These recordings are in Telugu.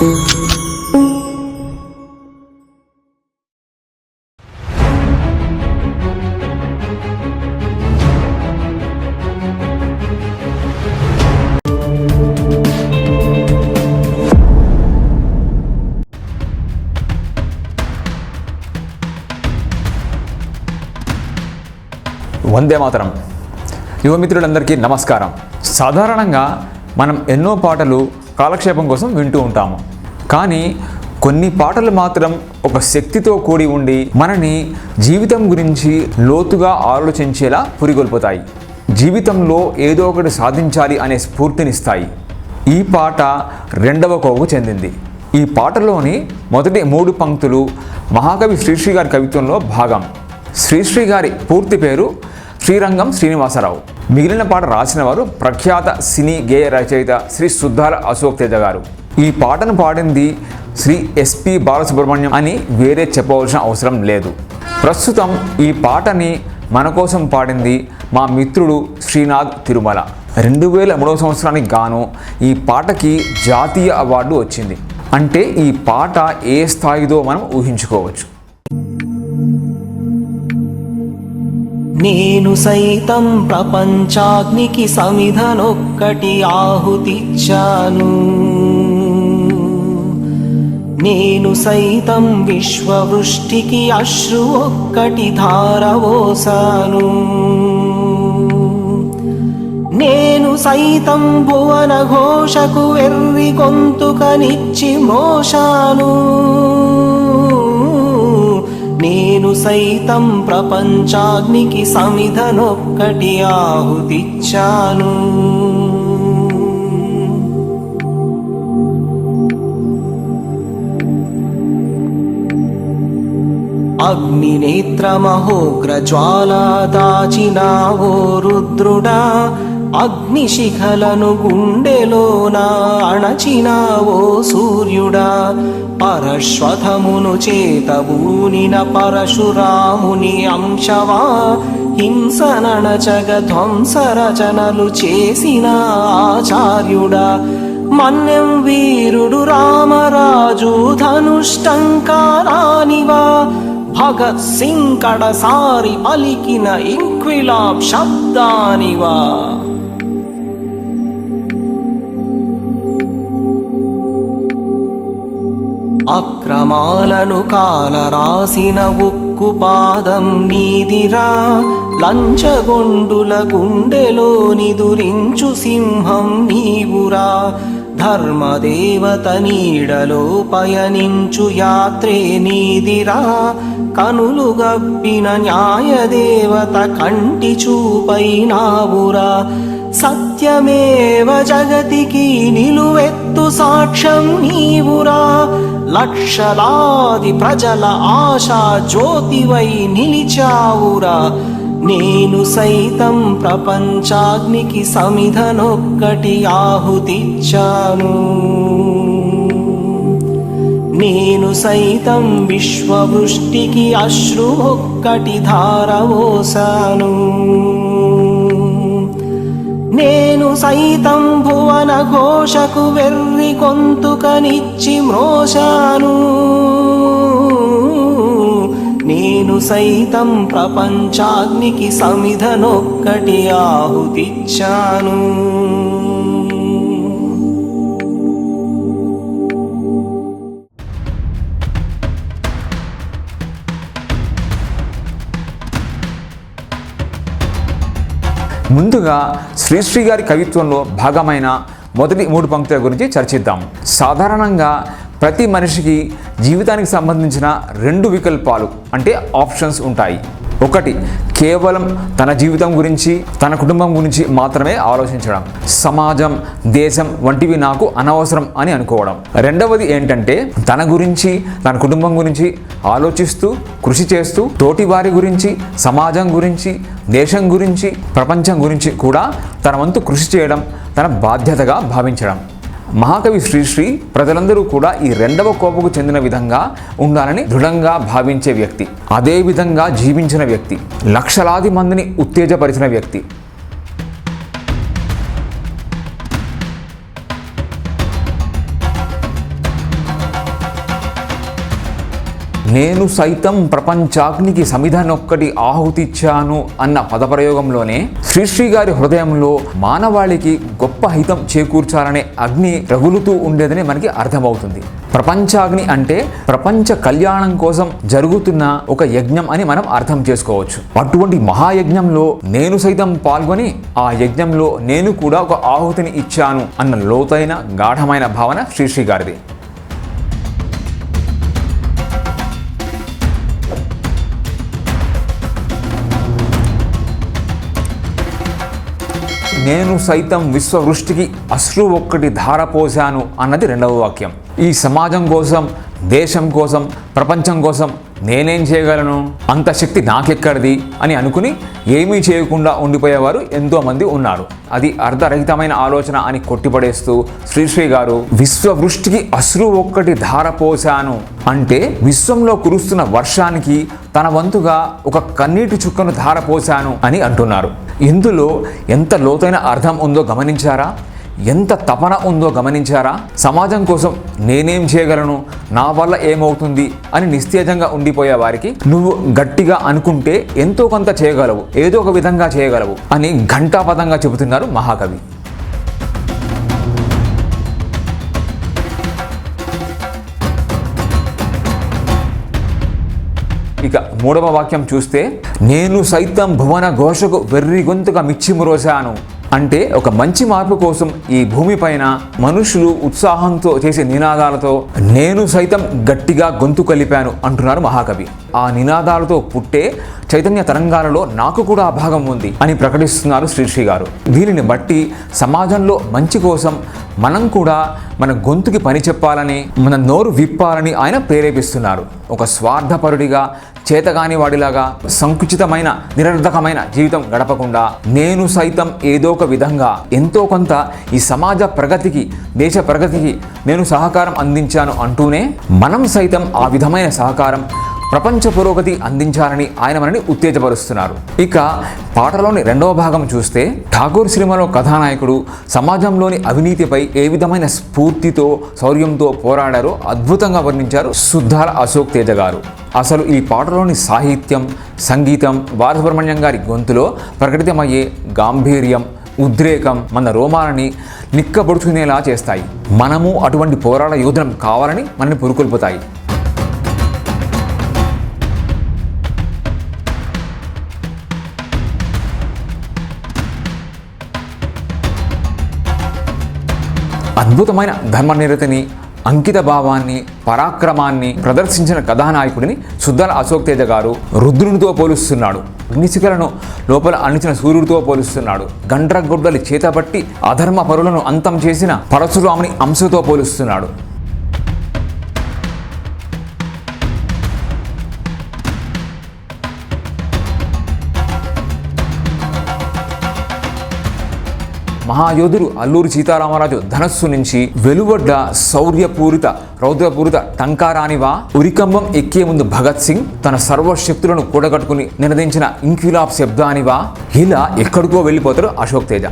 వందే మాతరం. యువమిత్రులందరికీ నమస్కారం. సాధారణంగా మనం ఎన్నో పాటలు కాలక్షేపం కోసం వింటూ ఉంటాము. కానీ కొన్ని పాటలు మాత్రం ఒక శక్తితో కూడి ఉండి మనని జీవితం గురించి లోతుగా ఆలోచించేలా పురిగొల్పుతాయి. జీవితంలో ఏదో ఒకటి సాధించాలి అనే స్ఫూర్తినిస్తాయి. ఈ పాట రెండవ కోవకు చెందింది. ఈ పాటలోని మొదటి మూడు పంక్తులు మహాకవి శ్రీశ్రీ గారి కవిత్వంలో భాగం. శ్రీశ్రీ గారి పూర్తి పేరు శ్రీరంగం శ్రీనివాసరావు. మిగిలిన పాట రాసిన వారు ప్రఖ్యాత సినీ గేయ రచయిత శ్రీ సుద్దాల అశోక్ తేజ గారు. ఈ పాటను పాడింది శ్రీ ఎస్పి బాలసుబ్రహ్మణ్యం అని వేరే చెప్పవలసిన అవసరం లేదు. ప్రస్తుతం ఈ పాటని మన కోసం పాడింది మా మిత్రుడు శ్రీనాథ్ తిరుమల. రెండు వేల మూడవ సంవత్సరానికి గాను ఈ పాటకి జాతీయ అవార్డు వచ్చింది. అంటే ఈ పాట ఏ స్థాయిదో మనం ఊహించుకోవచ్చు. నేను సైతం ప్రపంచాగ్నికి సమిధనొక్కటి ఆహుతిచ్చాను. నేను సైతం విశ్వవృష్టికి అశ్రు ఒక్కటి ధారవోసాను నేను సైతం భువన ఘోషకు ఎర్రి గొంతుకనిచ్చి మోషాను నేను సైతం ప్రపంచాగ్నికి సమిధనొక్కటి ఆహుతిచ్చాను. అగ్నినేత్రమహోగ్రజ్వాలా దాచినావో రుద్రుడా అగ్నిశిఖలను గుండెలోన అణచినావో సూర్యుడా పరశ్వథమును చేతబూనిన పరశురాముని అంశవా హింసనణచగ ధ్వంసరచనలు చేసిన ఆచార్యుడా మన్యం వీరుడు రామరాజు ధనుష్టంకారానివా భగత్ సింగ్ కడసారి పలికిన ఇంక్విలాబ్ శబ్దానివా. అక్రమాలను కాల రాసిన ఉక్కు పాదం నీదిరా లంచగొండుల గుండెలోని దురించు సింహం నీవురా. ధర్మదేవత నీడలో పయనించు యాత్రే నీదిరా. కనులు గప్పిన న్యాయదేవత కంటి చూపైనావురా సత్యమేవ జగతికి నిలువెత్తు సాక్ష్యం నీవురా. లక్షలాది ప్రజల ఆశా జ్యోతివై నిలిచావురా. నేను సైతం ప్రపంచాగ్నికి సమిధనొక్కటి ఆహుతిచ్చాను. నేను సైతం విశ్వవృష్టికి అశ్రు ఒక్కటి ధారవోసాను నేను సైతం భువన ఘోషకు వెర్రి గొంతుకనిచ్చి మ్రోశాను. నేను సైతం ప్రపంచాగ్నికి సమిధనొక్కటి ఆహుతిచ్చాను. ముందుగా శ్రీశ్రీ గారి కవిత్వంలో భాగమైన మొదటి మూడు పంక్తుల గురించి చర్చిద్దాం. సాధారణంగా ప్రతి మనిషికి జీవితానికి సంబంధించిన రెండు వికల్పాలు అంటే ఆప్షన్స్ ఉంటాయి. ఒకటి కేవలం తన జీవితం గురించి తన కుటుంబం గురించి మాత్రమే ఆలోచించడం. సమాజం దేశం వంటివి నాకు అనవసరం అని అనుకోవడం. రెండవది ఏంటంటే తన గురించి తన కుటుంబం గురించి ఆలోచిస్తూ కృషి చేస్తూ తోటి వారి గురించి సమాజం గురించి దేశం గురించి ప్రపంచం గురించి కూడా తన వంతు కృషి చేయడం తన బాధ్యతగా భావించడం. మహాకవి శ్రీశ్రీ ప్రజలందరూ కూడా ఈ రెండవ కోపకు చెందిన విధంగా ఉండాలని దృఢంగా భావించే వ్యక్తి అదే విధంగా జీవించిన వ్యక్తి లక్షలాది మందిని ఉత్తేజపరిచిన వ్యక్తి. నేను సైతం ప్రపంచాగ్నికి సమిధనొక్కటి ఆహుతిచ్చాను అన్న పదప్రయోగంలోనే శ్రీశ్రీ గారి హృదయంలో మానవాళికి గొప్ప హితం చేకూర్చాలనే అగ్ని రగులుతూ ఉండేదని మనకి అర్థమవుతుంది. ప్రపంచాగ్ని అంటే ప్రపంచ కళ్యాణం కోసం జరుగుతున్న ఒక యజ్ఞం అని మనం అర్థం చేసుకోవచ్చు. అటువంటి మహాయజ్ఞంలో నేను సైతం పాల్గొని ఆ యజ్ఞంలో నేను కూడా ఒక ఆహుతిని ఇచ్చాను అన్న లోతైన గాఢమైన భావన శ్రీశ్రీ గారిది. నేను సైతం విశ్వవృష్టికి అశ్రు ఒక్కటి ధారపోశాను అన్నది రెండవ వాక్యం. ఈ సమాజం కోసం దేశం కోసం ప్రపంచం కోసం నేనేం చేయగలను? అంత శక్తి నాకెక్కడిది? అని అనుకుని ఏమీ చేయకుండా ఉండిపోయేవారు ఎంతోమంది ఉన్నారు. అది అర్ధరహితమైన ఆలోచన అని కొట్టిపడేస్తూ శ్రీశ్రీ గారు విశ్వవృష్టికి అశ్రు ఒక్కటి ధారపోశాను అంటే విశ్వంలో కురుస్తున్న వర్షానికి తన వంతుగా ఒక కన్నీటి చుక్కను ధారపోశాను అని అంటున్నారు. ఇందులో ఎంత లోతైన అర్థం ఉందో గమనించారా? ఎంత తపన ఉందో గమనించారా? సమాజం కోసం నేనేం చేయగలను? నా వల్ల ఏమవుతుంది? అని నిస్తేజంగా ఉండిపోయే వారికి నువ్వు గట్టిగా అనుకుంటే ఎంతో కొంత చేయగలవు. ఏదో ఒక విధంగా చేయగలవు అని ఘంటాపదంగా చెబుతున్నారు మహాకవి. మూడవ వాక్యం చూస్తే నేను సైతం భువన ఘోషకు వెర్రి గొంతుగా మిచ్చిమురోశాను. అంటే ఒక మంచి మార్పు కోసం ఈ భూమిపైన మనుషులు ఉత్సాహంతో చేసే నినాదాలతో నేను సైతం గట్టిగా గొంతు కలిపాను అంటున్నారు మహాకవి. ఆ నినాదాలతో పుట్టే చైతన్య తరంగాలలో నాకు కూడా ఆ భాగం ఉంది అని ప్రకటిస్తున్నారు శ్రీశ్రీ గారు. దీనిని బట్టి సమాజంలో మంచి కోసం మనం కూడా మన గొంతుకి పని చెప్పాలని మన నోరు విప్పాలని ఆయన ప్రేరేపిస్తున్నారు. ఒక స్వార్థపరుడిగా చేతగాని వాడిలాగా సంకుచితమైన నిరర్ధకమైన జీవితం గడపకుండా నేను సైతం ఏదో ఒక విధంగా ఎంతో కొంత ఈ సమాజ ప్రగతికి దేశ ప్రగతికి నేను సహకారం అందించాను అంటూనే మనం సైతం ఆ విధమైన సహకారం ప్రపంచ పురోగతి అందించాలని ఆయన మనని ఉత్తేజపరుస్తున్నారు. ఇక పాటలోని రెండవ భాగం చూస్తే ఠాగూర్ సినిమాలో కథానాయకుడు సమాజంలోని అవినీతిపై ఏ విధమైన స్ఫూర్తితో శౌర్యంతో పోరాడారో అద్భుతంగా వర్ణించారు సుద్దాల అశోక్ తేజ గారు. అసలు ఈ పాటలోని సాహిత్యం సంగీతం బాలసుబ్రహ్మణ్యం గారి గొంతులో ప్రకటితమయ్యే గాంభీర్యం ఉద్రేకం మన రోమాలని నిక్కబడుచుకునేలా చేస్తాయి. మనము అటువంటి పోరాట యోధనం కావాలని మనని పురుకొల్పుతాయి. అద్భుతమైన ధర్మనిరతిని అంకిత భావాన్ని పరాక్రమాన్ని ప్రదర్శించిన కథానాయకుడిని సుద్దాల అశోక్ తేజ గారు రుద్రునితో పోలుస్తున్నాడు. అగ్నిశిఖలను లోపల అణిచిన సూర్యుడితో పోలుస్తున్నాడు. గండ్రగొడ్డలి చేతబట్టి అధర్మ పరులను అంతం చేసిన పరశురాముని అంశతో పోలుస్తున్నాడు. మహాయోధుడు అల్లూరి సీతారామరాజు ధనస్సు నుంచి వెలువడ్డ శౌర్యపూరిత రౌద్రపూరిత టంకారానివా ఉరికంబం ఎక్కే ముందు భగత్ సింగ్ తన సర్వశక్తులను కూడగట్టుకుని నినదించిన ఇంక్విలాబ్ శబ్దానివా? ఇలా ఎక్కడికో వెళ్ళిపోతాడు అశోక్ తేజ.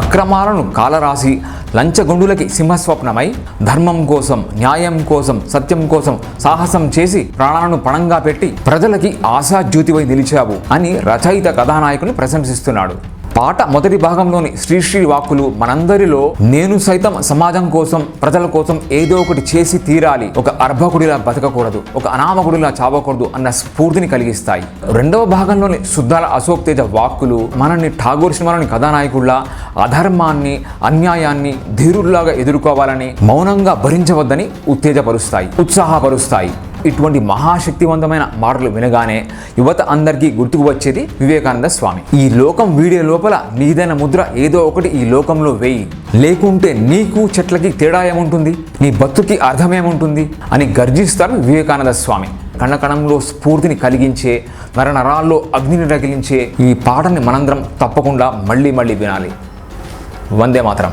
అక్రమాలను కాలరాసి లంచగొండులకి సింహస్వప్నమై ధర్మం కోసం న్యాయం కోసం సత్యం కోసం సాహసం చేసి ప్రాణాలను పణంగా పెట్టి ప్రజలకి ఆశాజ్యోతివై నిలిచావు అని రచయిత కథానాయకుని ప్రశంసిస్తున్నాడు. పాట మొదటి భాగంలోని శ్రీశ్రీ వాక్కులు మనందరిలో నేను సైతం సమాజం కోసం ప్రజల కోసం ఏదో ఒకటి చేసి తీరాలి. ఒక అర్భకుడిలా బతకకూడదు ఒక అనామకుడిలా చావకూడదు అన్న స్ఫూర్తిని కలిగిస్తాయి. రెండవ భాగంలోని శుద్ధాల అశోక్ తేజ వాక్కులు మనల్ని ఠాగూర్ సినిమాలోని కథానాయకుడిలా అధర్మాన్ని అన్యాయాన్ని ధీరుల్లాగా ఎదుర్కోవాలని మౌనంగా భరించవద్దని ఉత్తేజపరుస్తాయి ఉత్సాహపరుస్తాయి. ఇటువంటి మహాశక్తివంతమైన మాటలు వినగానే యువత అందరికీ గుర్తుకు వచ్చేది వివేకానంద స్వామి. ఈ లోకం వీడే లోపల నీదైన ముద్ర ఏదో ఒకటి ఈ లోకంలో వేయి. లేకుంటే నీకు చెట్లకి తేడా ఏముంటుంది? నీ బతుకి అర్థమేముంటుంది అని గర్జిస్తారు వివేకానంద స్వామి. కణకణంలో స్ఫూర్తిని కలిగించే నరనరాల్లో అగ్నిని రగిలించే ఈ పాటని మనందరం తప్పకుండా మళ్ళీ మళ్ళీ వినాలి. వందే మాత్రం.